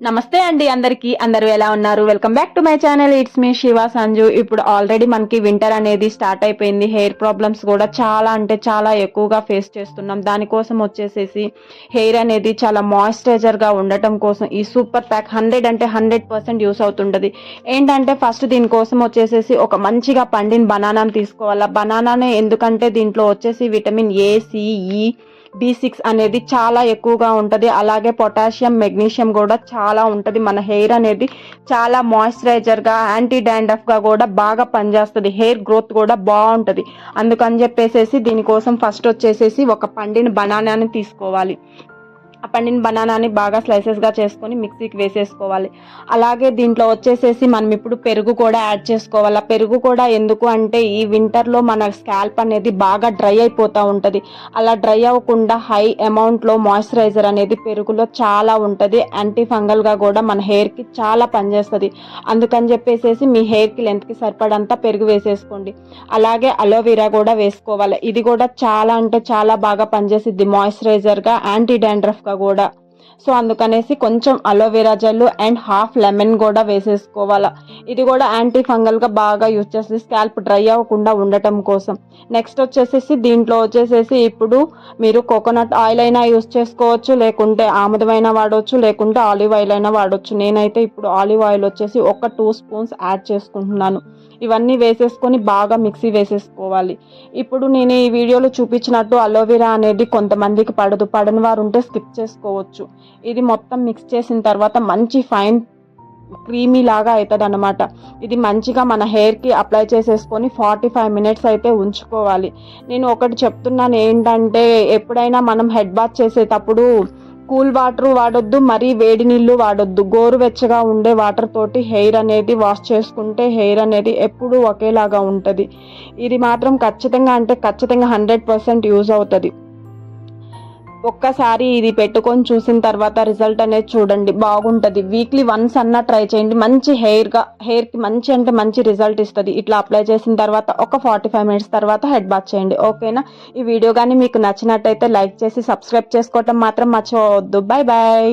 నమస్తే అండి అందరికి. అందరూ ఎలా ఉన్నారు? Welcome back to my channel it's me Shiva Sanju ఇప్పుడు ఆల్రెడీ మనకి వింటర్ అనేది స్టార్ట్ అయిపోయింది. హెయిర్ ప్రాబ్లమ్స్ కూడా చాలా అంటే చాలా ఎక్కువగా ఫేస్ చేస్తున్నాం. దానికోసం వచ్చేసేసి హెయిర్ అనేది చాలా మాయిశ్చరైజర్గా ఉండటం కోసం ఈ సూపర్ ప్యాక్ హండ్రెడ్ అంటే హండ్రెడ్ పర్సెంట్ యూస్ అవుతుంటుంది. ఏంటంటే ఫస్ట్ దీనికోసం వచ్చేసేసి ఒక మంచిగా పండిన బనానాను తీసుకోవాలా? బనానానే ఎందుకంటే దీంట్లో వచ్చేసి vitamin A C E B six అనేది చాలా ఎక్కువగా ఉంటుంది. అలాగే పొటాషియం మెగ్నీషియం కూడా చాలా ఉంటుంది. మన హెయిర్ అనేది చాలా మాయిశ్చరైజర్గా యాంటీ డాండఫ్గా కూడా బాగా పనిచేస్తుంది. హెయిర్ గ్రోత్ కూడా బాగుంటుంది. అందుకని చెప్పేసేసి దీనికోసం ఫస్ట్ వచ్చేసేసి ఒక పండిన బనానాని తీసుకోవాలి. ఆ పండిన బనానాని బాగా స్లైసెస్గా చేసుకొని మిక్సీకి వేసేసుకోవాలి. అలాగే దీంట్లో వచ్చేసేసి మనం ఇప్పుడు పెరుగు కూడా యాడ్ చేసుకోవాలి. పెరుగు కూడా ఎందుకు అంటే ఈ వింటర్లో మన స్కాల్ప్ అనేది బాగా డ్రై అయిపోతూ ఉంటుంది. అలా డ్రై అవ్వకుండా హై అమౌంట్లో మాయిశ్చరైజర్ అనేది పెరుగులో చాలా ఉంటుంది. యాంటీ ఫంగల్గా కూడా మన హెయిర్కి చాలా పనిచేస్తుంది. అందుకని చెప్పేసేసి మీ హెయిర్కి లెంత్కి సరిపడంతా పెరుగు వేసేసుకోండి. అలాగే అలోవెరా కూడా వేసుకోవాలి. ఇది కూడా చాలా అంటే చాలా బాగా పనిచేసిద్ది మాయిశ్చరైజర్గా యాంటీ డాండ్రఫ్గా కూడా సో అందుకనేసి కొంచెం aloe vera gel and half lemon కూడా వేసేసుకోవాలా. ఇది కూడా యాంటీ ఫంగల్గా బాగా యూజ్ చేస్తుంది స్కాల్ప్ డ్రై అవ్వకుండా ఉండటం కోసం. నెక్స్ట్ వచ్చేసేసి దీంట్లో వచ్చేసేసి ఇప్పుడు మీరు కోకోనట్ ఆయిల్ అయినా యూజ్ చేసుకోవచ్చు లేకుంటే ఆముదమైనా వాడవచ్చు లేకుంటే ఆలివ్ ఆయిల్ అయినా వాడవచ్చు నేనైతే ఇప్పుడు ఆలివ్ ఆయిల్ వచ్చేసి ఒక టూ స్పూన్స్ యాడ్ చేసుకుంటున్నాను. ఇవన్నీ వేసేసుకొని బాగా మిక్సీ వేసేసుకోవాలి. ఇప్పుడు నేను ఈ వీడియోలో చూపించినట్టు అలోవెరా అనేది కొంతమందికి పడదు. పడని వారు ఉంటే స్కిప్ చేసుకోవచ్చు. ఇది మొత్తం మిక్స్ చేసిన తర్వాత మంచి ఫైన్ క్రీమీ లాగా అవుతుంది అనమాట ఇది మంచిగా మన హెయిర్కి అప్లై చేసేసుకొని ఫార్టీ ఫైవ్ మినిట్స్ అయితే ఉంచుకోవాలి. నేను ఒకటి చెప్తున్నాను ఏంటంటే ఎప్పుడైనా మనం హెడ్ బాత్ చేసేటప్పుడు కూల్ వాటర్ వాడొద్దు మరీ వేడి నీళ్ళు వాడొద్దు. గోరువెచ్చగా ఉండే వాటర్ తోటి హెయిర్ అనేది వాష్ చేసుకుంటే హెయిర్ అనేది ఎప్పుడూ ఒకేలాగా ఉంటుంది. ఇది మాత్రం ఖచ్చితంగా అంటే ఖచ్చితంగా హండ్రెడ్ పర్సెంట్ యూజ్ అవుతుంది. ఒక్కసారి ఇది పెట్టుకొని చూసిన తర్వాత రిజల్ట్ అనేది చూడండి బాగుంటుంది. వీక్లీ వన్స్ అన్నా ట్రై చేయండి. మంచి హెయిర్గా హెయిర్కి మంచి అంటే మంచి రిజల్ట్ ఇస్తుంది. ఇట్లా అప్లై చేసిన తర్వాత ఒక ఫార్టీ ఫైవ్ మినిట్స్ తర్వాత హెడ్ బాత్ చేయండి. ఓకేనా ఈ వీడియో కానీ మీకు నచ్చినట్టయితే లైక్ చేసి సబ్స్క్రైబ్ చేసుకోవటం మాత్రం మర్చిపోవద్దు. Bye bye